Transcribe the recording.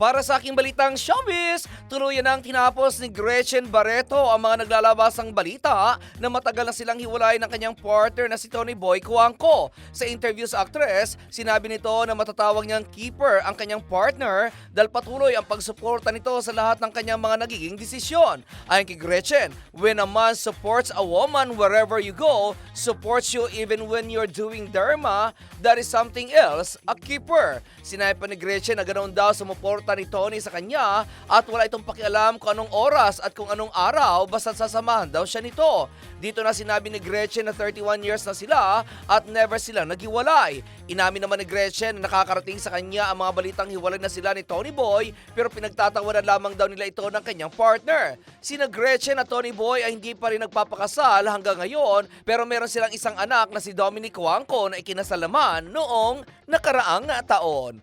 Para sa aking balitang showbiz, tuluyan ang tinapos ni Gretchen Barreto ang mga naglalabasang balita na matagal na silang hiwalay ng kanyang partner na si Tony Boy Cuangco. Sa interview sa actress, sinabi nito na matatawag niyang keeper ang kanyang partner dahil patuloy ang pagsuporta nito sa lahat ng kanyang mga nagiging desisyon. Ayon kay Gretchen, when a man supports a woman wherever you go, supports you even when you're doing dharma, that is something else, a keeper. Sinabi pa ni Gretchen na ganoon daw sumuporta ni Tony sa kanya at wala itong pakialam kung anong oras at kung anong araw basta sasamahan daw siya nito. Dito na sinabi ni Gretchen na 31 years na sila at never sila naghiwalay. Inamin naman ni Gretchen na nakakarating sa kanya ang mga balitang hiwalay na sila ni Tony Boy pero pinagtatawanan lamang daw nila ito ng kanyang partner. Sina Gretchen at Tony Boy ay hindi pa rin nagpapakasal hanggang ngayon pero meron silang isang anak na si Dominic Wangco na ikinasalaman noong nakaraang taon.